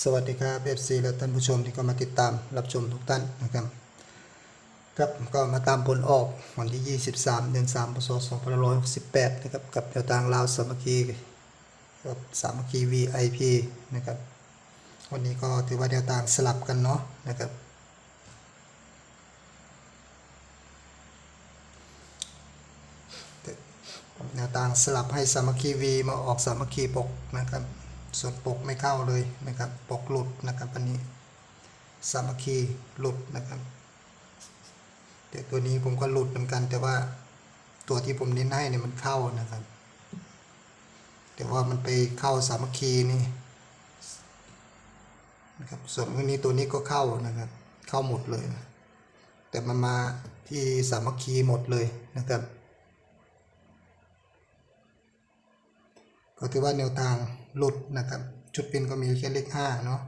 สวัสดีครับ FC และท่านผู้ชมที่เข้ามาติดตามรับชมทุกท่านนะครับครับก็มาตามผลออกวันที่ 23 เดือน3พศ2568 นะครับ กับแนวทางลาวสามัคคีกับสามัคคี VIP นะครับ วันนี้ก็ถือว่าแนวทางสลับกันเนาะนะครับ แนวทางสลับให้สามัคคี V มาออกสามัคคีปกนะครับ ส่วนปกไม่เข้าเลยนะครับ ปกหลุดนะครับอันนี้สามัคคีหลุดนะครับ แต่ตัวนี้ผมก็หลุดเหมือนกัน แต่ว่าตัวที่ผมเน้นให้เนี่ยมันเข้านะครับ แต่ว่ามันไปเข้าสามัคคีนี่นะครับส่วนตัวนี้ตัวนี้ก็เข้านะครับ เข้าหมดเลยนะแต่มันมาที่สามัคคีหมดเลยนะครับ ก็ถือว่าแนวทาง หลุดนะครับชุดเป็นก็มีแค่เลขห้าเนาะ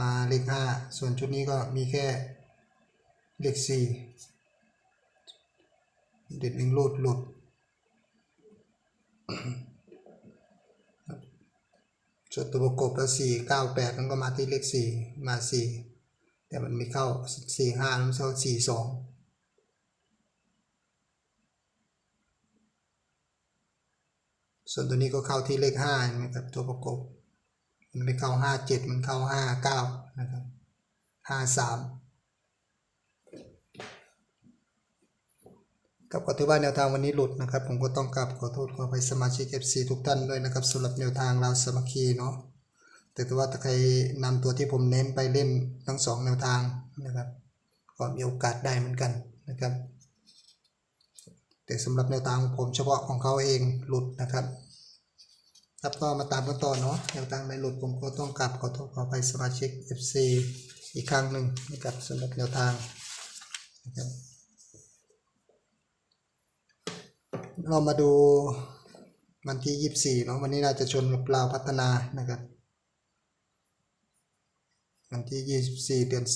มาเลขห้าส่วนชุดนี้ก็มีแค่เลขสี่เด็ดหนึ่งหลุดหลุดส่วนตัวประกบแล้วสี่เก้าแปดมันก็มาที่เลขสี่มาสี่แต่มันไม่เข้าสี่ห้ามันเข้าสี่สอง ส่วนตัวนี้ก็เข้าที่เลขห้านะครับตัวประกบ มันไม่เข้าห้าเจ็ดมันเข้าห้าเก้านะครับห้าสามกับก็ถือว่าแนวทางวันนี้หลุดนะครับ ผมก็ต้องกราบขอโทษขอไปสมาชิก FC ทุกท่านด้วยนะครับสำหรับแนวทางเราสามัคคีเนาะแต่ถ้าว่าถ้าใครนำตัวที่ผมเน้นไปเล่นทั้งสองแนวทางนะครับก็มีโอกาสได้เหมือนกัน แต่สำหรับแนวทางของผมเฉพาะของเขาเองหลุดนะครับครับก็มาตามกันต่อเนาะแนวทางไม่หลุดผมก็ต้องกลับขอโทษขอไปสมาชิก FC อีกครั้งหนึ่งนะครับสำหรับแนวทางนะครับเรามาดูวันที่ 24เนาะวันนี้เราจะชนกับลาวพัฒนานะครับวันที่ 24 เดือน 3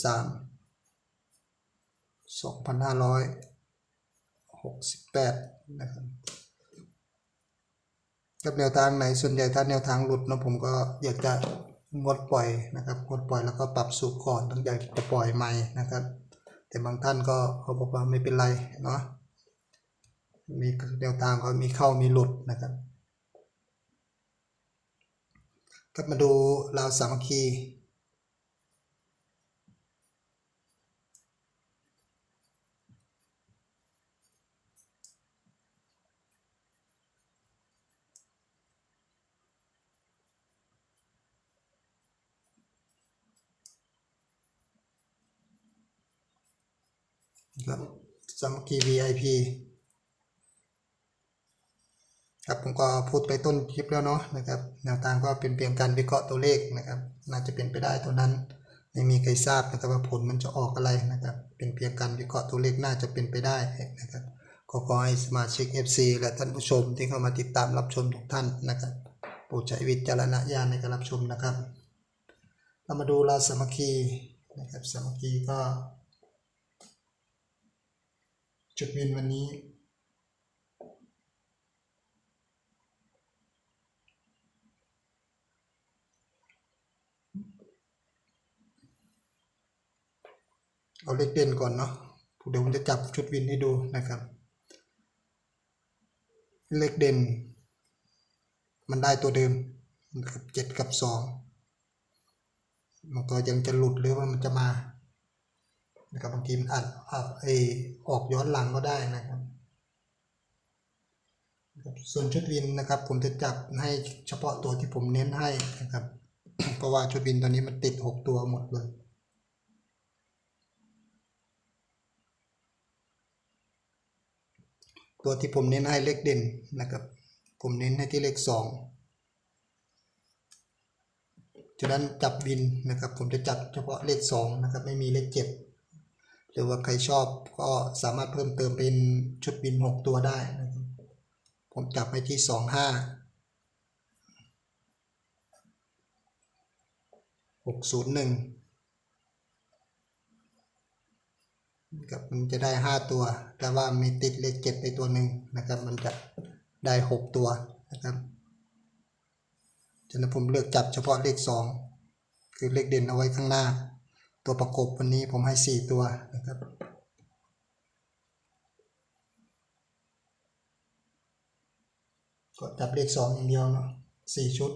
68 นะครับกับแนวทางไหนส่วนใหญ่ถ้าแนวทางหลุดนะผมก็อยากจะงดปล่อยนะครับงดปล่อยแล้วก็ปรับสูตรก่อนต้งอยากจะปล่อยใหม่นะครับ แต่บางท่านก็เขาบอกว่าไม่เป็นไรเนาะมีแนวทางเขามีเข้ามีหลุดนะครับก็มาดูราวสามัคคี ครับสามัคคี VIP ครับผมก็พูดไปต้นคลิปแล้วเนาะนะครับแนวทางก็เป็นเพียงการวิเคราะห์ตัวเลขนะครับ น่าจะเป็นไปได้ตัวนั้น ไม่มีใครทราบนะครับว่าผลมันจะออกอะไรนะครับ เป็นเพียงการวิเคราะห์ตัวเลขน่าจะเป็นไปได้นะครับก็ขอให้สมาชิก FC และท่านผู้ชมที่เข้ามาติดตามรับชมทุกท่านนะครับโปรดใช้วิจารณญาณในการรับชมนะครับ เรามาดูราสมัคคีนะครับสมัคคีก็ จุดวินวันนี้ เอาเลขเด่นก่อนเนาะเดี๋ยวผมจะจับชุดวินให้ดูนะครับ เลขเด่น มันได้ตัวเดิมนะครับเจ็ดกับสองมันก็ยังจะหลุดหรือว่ามันจะมา นะครับบางทีมันอาจอาจไอออกย้อนหลังก็ได้นะครับส่วนชุดวินนะครับ ผมจะจับให้เฉพาะตัวที่ผมเน้นให้นะครับ เพราะว่าชุดวินตัวนี้มันติดหกตัวหมดเลยตัวที่ผมเน้นให้เลขเด่นนะครับ ผมเน้นให้ที่เลขสองฉะนั้นจับวินนะครับ ผมจะจับเฉพาะเลขสองนะครับ ไม่มีเลขเจ็ด หรือว่าใครชอบก็สามารถเพิ่มเติมเป็นชุดวินหกตัวได้นะครับผมจับไปที่สองห้าหกศูนย์หนึ่งกับมันจะได้ห้าตัว แต่ว่ามีติดเลขเจ็ดไปตัวหนึ่งนะครับ มันจะได้หกตัวนะครับฉะนั้นผมเลือกจับเฉพาะเลขสองคือเลขเด่นเอาไว้ข้างหน้า ตัวประกบวันนี้ผมให้สี่ตัวนะครับก็จับเลขสองอย่างเดียวเนาะสี่ชุด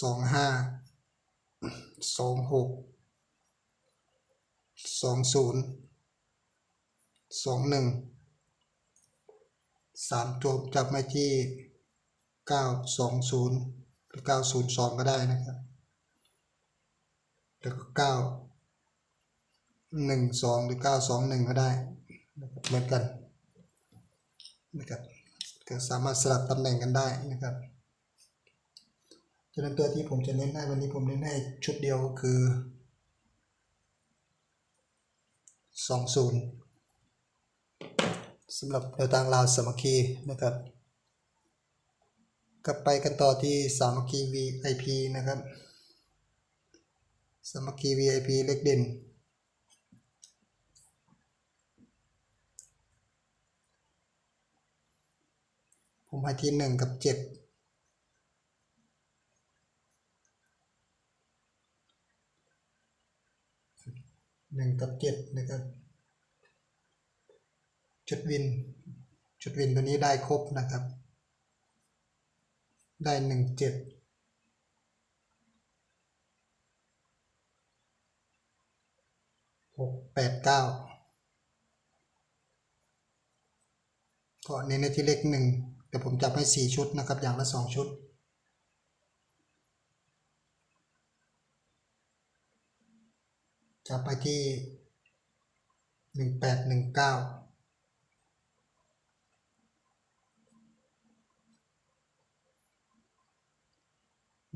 สองห้าสองหกสองศูนย์สองหนึ่งสามตัวจับมาที่เก้าสองศูนย์ หรือเก้าศูนย์สองก็ได้นะครับ แล้วก็เก้าหนึ่งสองหรือเก้าสองหนึ่งก็ได้นะครับเหมือนกันนะครับก็สามารถสลับตำแหน่งกันได้นะครับฉะนั้นตัวที่ผมจะเน้นให้วันนี้ผมเน้นให้ชุดเดียวก็คือ20สำหรับแนวทางลาวสมัคคีนะครับ กลับไปกันต่อที่สามัคคี VIP นะครับ สามัคคี VIP เล็กเด่น ผมให้ที่หนึ่งกับเจ็ดหนึ่งกับเจ็ดนะครับชุดวินชุดวินตัวนี้ได้ครบนะครับ ได้หนึ่งเจ็ดหกแปดเก้าก็เน้นในที่เลขหนึ่งแต่ผมจับให้สี่ชุดนะครับ อย่างละสองชุดจับไปที่หนึ่งแปดหนึ่งเก้า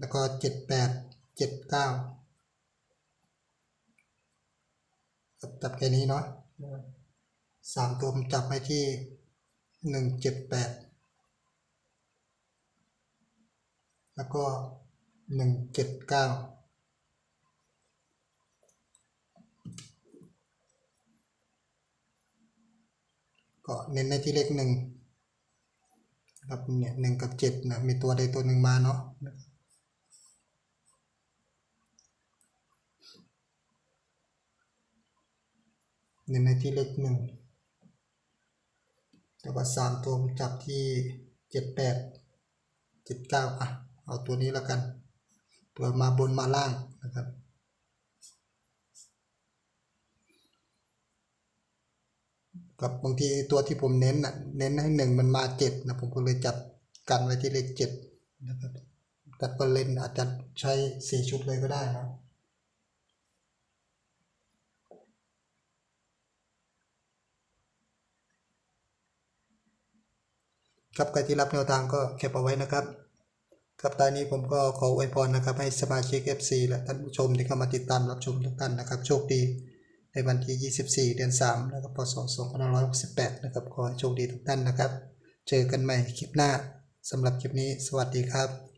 แล้วก็เจ็ดแปดเจ็ดเก้าจับแค่นี้เนาะสามตัวผมจับไปที่หนึ่งเจ็ดแปดแล้วก็หนึ่งเจ็ดเก้าก็เน้นในที่เลขหนึ่งครับเนี่ยหนึ่งกับเจ็ดนะมีตัวใดตัวหนึ่งมาเนาะ เน้นในที่เลขหนึ่งแต่ว่าสามตัวผมจับที่เจ็ดแปดเจ็ดเก้าอะ เอาตัวนี้แล้วกันเผื่อมาบนมาล่างนะครับกับบางทีตัวที่ผมเน้นน่ะเน้นให้หนึ่งมันมาเจ็ดนะผมก็เลยจับกันไว้ที่เลขเจ็ดนะครับแต่เปอร์เล่นอาจจะใช้สี่ชุดเลยก็ได้นะ ครับใครที่รับแนวทางก็เก็บเอาไว้นะครับครับตอนนี้ผมก็ขออวยพรนะครับ ให้สมาชิก FC และท่านผู้ชมที่เข้ามาติดตามรับชมทุกท่านนะครับ โชคดีในวันที่ 24 เดือน 3 นะครับพศ2568 นะครับ ขอให้โชคดีทุกท่านนะครับ เจอกันใหม่คลิปหน้าสำหรับคลิปนี้ สวัสดีครับ